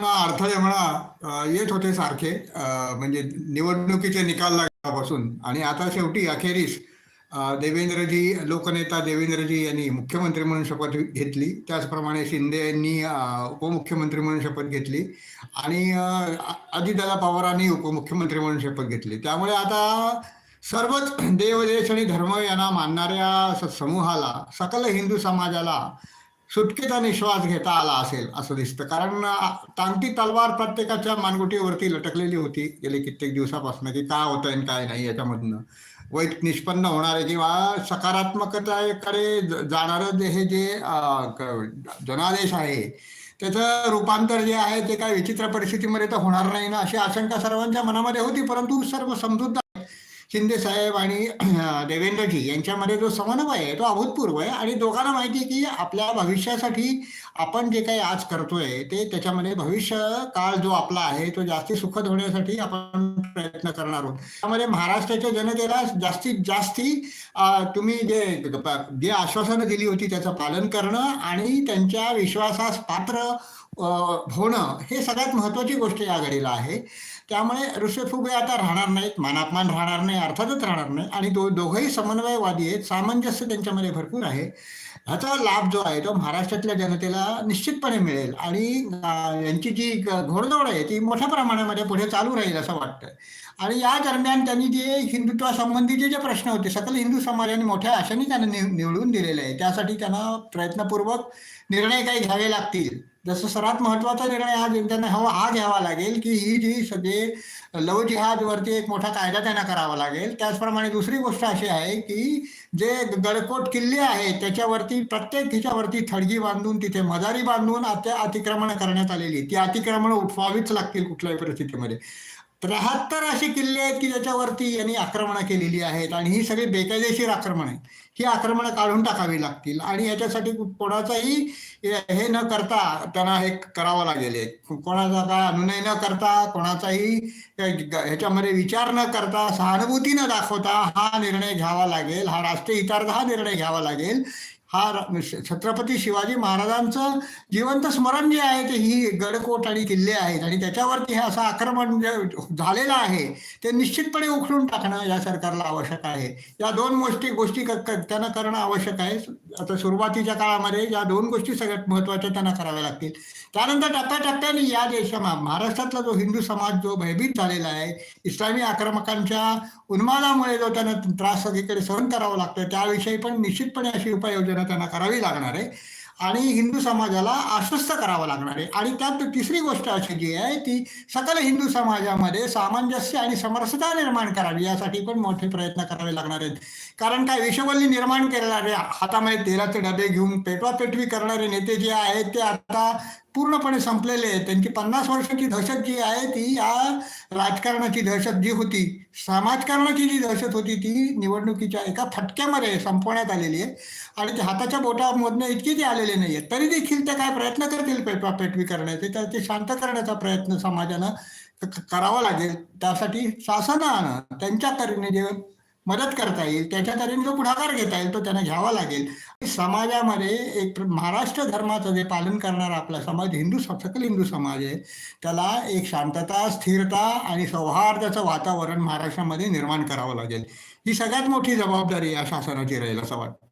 अडथळे म्हणा येत होते सारखे. म्हणजे निवडणुकीचे निकाल लागल्यापासून. आणि आता शेवटी अखेरीस देवेंद्रजी लोकनेता देवेंद्रजी यांनी मुख्यमंत्री म्हणून शपथ घेतली. त्याचप्रमाणे शिंदे यांनी उपमुख्यमंत्री म्हणून शपथ घेतली. आणि अ, अजितदादा पवारांनी उपमुख्यमंत्री म्हणून शपथ घेतली. त्यामुळे आता सर्वच देवदेश आणि धर्म यांना मानणाऱ्या समूहाला सकल हिंदू समाजाला सुटकेचा निश्वास घेता आला असेल असं दिसतं. कारण अ, टांगती तलवार प्रत्येकाच्या मानगुटीवरती लटकलेली होती गेले कित्येक दिवसापासून की काय होतंय आणि काय नाही याच्यामधनं. वैत निष्पन्न होणारे किंवा सकारात्मकतेकडे ज- जाणारं जे हे जे क- जनादेश आहे त्याचं रूपांतर जे आहे ते काय विचित्र परिस्थितीमध्ये तर होणार नाही ना अशी आशंका सर्वांच्या मनामध्ये होती परंतु सर्व समजूतदार शिंदे साहेब आणि देवेंद्रजी यांच्यामध्ये जो समन्वय आहे तो अभूतपूर्व आहे. आणि दोघांना माहिती आहे की आपल्या भविष्यासाठी आपण जे काही आज करतोय ते त्याच्यामध्ये भविष्य काळ जो आपला आहे तो जास्ती सुखद होण्यासाठी आपण प्रयत्न करणार आहोत. त्यामध्ये महाराष्ट्राच्या जनतेला जास्तीत जास्ती तुम्ही जे जे आश्वासनं दिली होती त्याचं पालन करणं आणि त्यांच्या विश्वासास पात्र होणं हे सगळ्यात महत्वाची गोष्ट या घडीला आहे. त्यामुळे ऋषफुगे आता राहणार नाहीत मानापमान राहणार नाही अर्थातच राहणार नाही आणि दो दोघंही समन्वयवादी आहेत सामंजस्य त्यांच्यामध्ये भरपूर आहे. ह्याचा लाभ जो आहे तो महाराष्ट्रातल्या जनतेला निश्चितपणे मिळेल आणि यांची जी ग- घोडदौड आहे ती मोठ्या प्रमाणामध्ये पुढे चालू राहील असं वाटतं. आणि या दरम्यान त्यांनी जे हिंदुत्वासंबंधीचे जे प्रश्न होते सकल हिंदू समाजाने मोठ्या आशेने त्यांना निव- निवडून दिलेले आहे त्यासाठी त्यांना प्रयत्नपूर्वक निर्णय काही घ्यावे लागतील. जसं सर्वात महत्त्वाचा निर्णय हा त्यांना हवा हा घ्यावा लागेल की ही जी सगळे लव जिहादवरती एक मोठा कायदा त्यांना करावा लागेल. त्याचप्रमाणे दुसरी गोष्ट अशी आहे की जे गडकोट किल्ले आहेत त्याच्यावरती प्रत्येक ह्याच्यावरती थडगी बांधून तिथे मदारी बांधून आता अतिक्रमण करण्यात आलेली. ती अतिक्रमण उठवावीच लागतील कुठल्याही परिस्थितीमध्ये. त्र्याहत्तर असे किल्ले आहेत की ज्याच्यावरती यांनी आक्रमणं केलेली आहेत आणि ही सगळी बेकायदेशीर आक्रमण आहेत. ही आक्रमणं काढून टाकावी लागतील आणि याच्यासाठी कोणाचाही हे न करता त्यांना हे करावं लागेल. कोणाचा काय अनुनय न करता कोणाचाही ह्याच्यामध्ये विचार न करता सहानुभूती न दाखवता हा निर्णय घ्यावा लागेल. हा राष्ट्रीय हितार्थ हा निर्णय घ्यावा लागेल. हा र- छत्रपती शिवाजी महाराजांचं जिवंत स्मरण जे आहे ते ही गडकोट आणि किल्ले आहेत आणि त्याच्यावरती हे असं आक्रमण जे झालेलं आहे ते निश्चितपणे उखडून टाकणं या सरकारला आवश्यक आहे. या दोन गोष्टी गोष्टी क- त्यांना करणं आवश्यक आहे. आता सुरुवातीच्या काळामध्ये या दोन गोष्टी सगळ्यात महत्त्वाच्या त्यांना कराव्या लागतील. त्यानंतर टप्प्याटप्प्याने या देशा महाराष्ट्रातला जो हिंदू समाज जो भयभीत झालेला आहे इस्लामी आक्रमकांच्या उन्मादामुळे जो त्यांना त्रास सगळीकडे सहन करावा लागतो त्याविषयी पण निश्चितपणे अशी उपाययोजना त्यांना करावी लागणार आहे. आणि हिंदू समाजाला आश्वस्त करावं लागणार आहे. आणि त्यात तिसरी गोष्ट अशी जी आहे ती सकल हिंदू समाजामध्ये सामंजस्य आणि समरसता निर्माण करावी यासाठी पण मोठे प्रयत्न करावे लागणार आहेत. कारण काय विषवल्ली निर्माण करणारे हातामध्ये तेलाचे डबे घेऊन पेटवापेटवी करणारे नेते जे आहेत ते आता पूर्णपणे संपलेले आहेत. त्यांची पन्नास वर्षाची दहशत जी आहे ती या राजकारणाची दहशत जी होती समाजकारणाची जी दहशत होती ती निवडणुकीच्या एका फटक्यामध्ये संपवण्यात आलेली आहे. आणि ते हाताच्या बोटामधनं इतकी ते आलेले नाही आहेत तरी देखील ते काय प्रयत्न करतील पेटवापेटवी करण्याचे? तर ते शांत करण्याचा प्रयत्न समाजानं करावा लागेल. त्यासाठी शासनानं त्यांच्या तऱ्हेने जे मदत करता येईल त्याच्या तऱ्हेने जो पुढाकार घेता येईल तो त्यांना घ्यावा लागेल. समाजामध्ये एक महाराष्ट्र धर्माचं जे पालन करणारा आपला समाज हिंदू स- सकल हिंदू समाज आहे त्याला एक शांतता स्थिरता आणि सौहार्दाचं वातावरण महाराष्ट्रामध्ये निर्माण करावं लागेल. ही सगळ्यात मोठी जबाबदारी या शासनाची राहील असं वाटतं.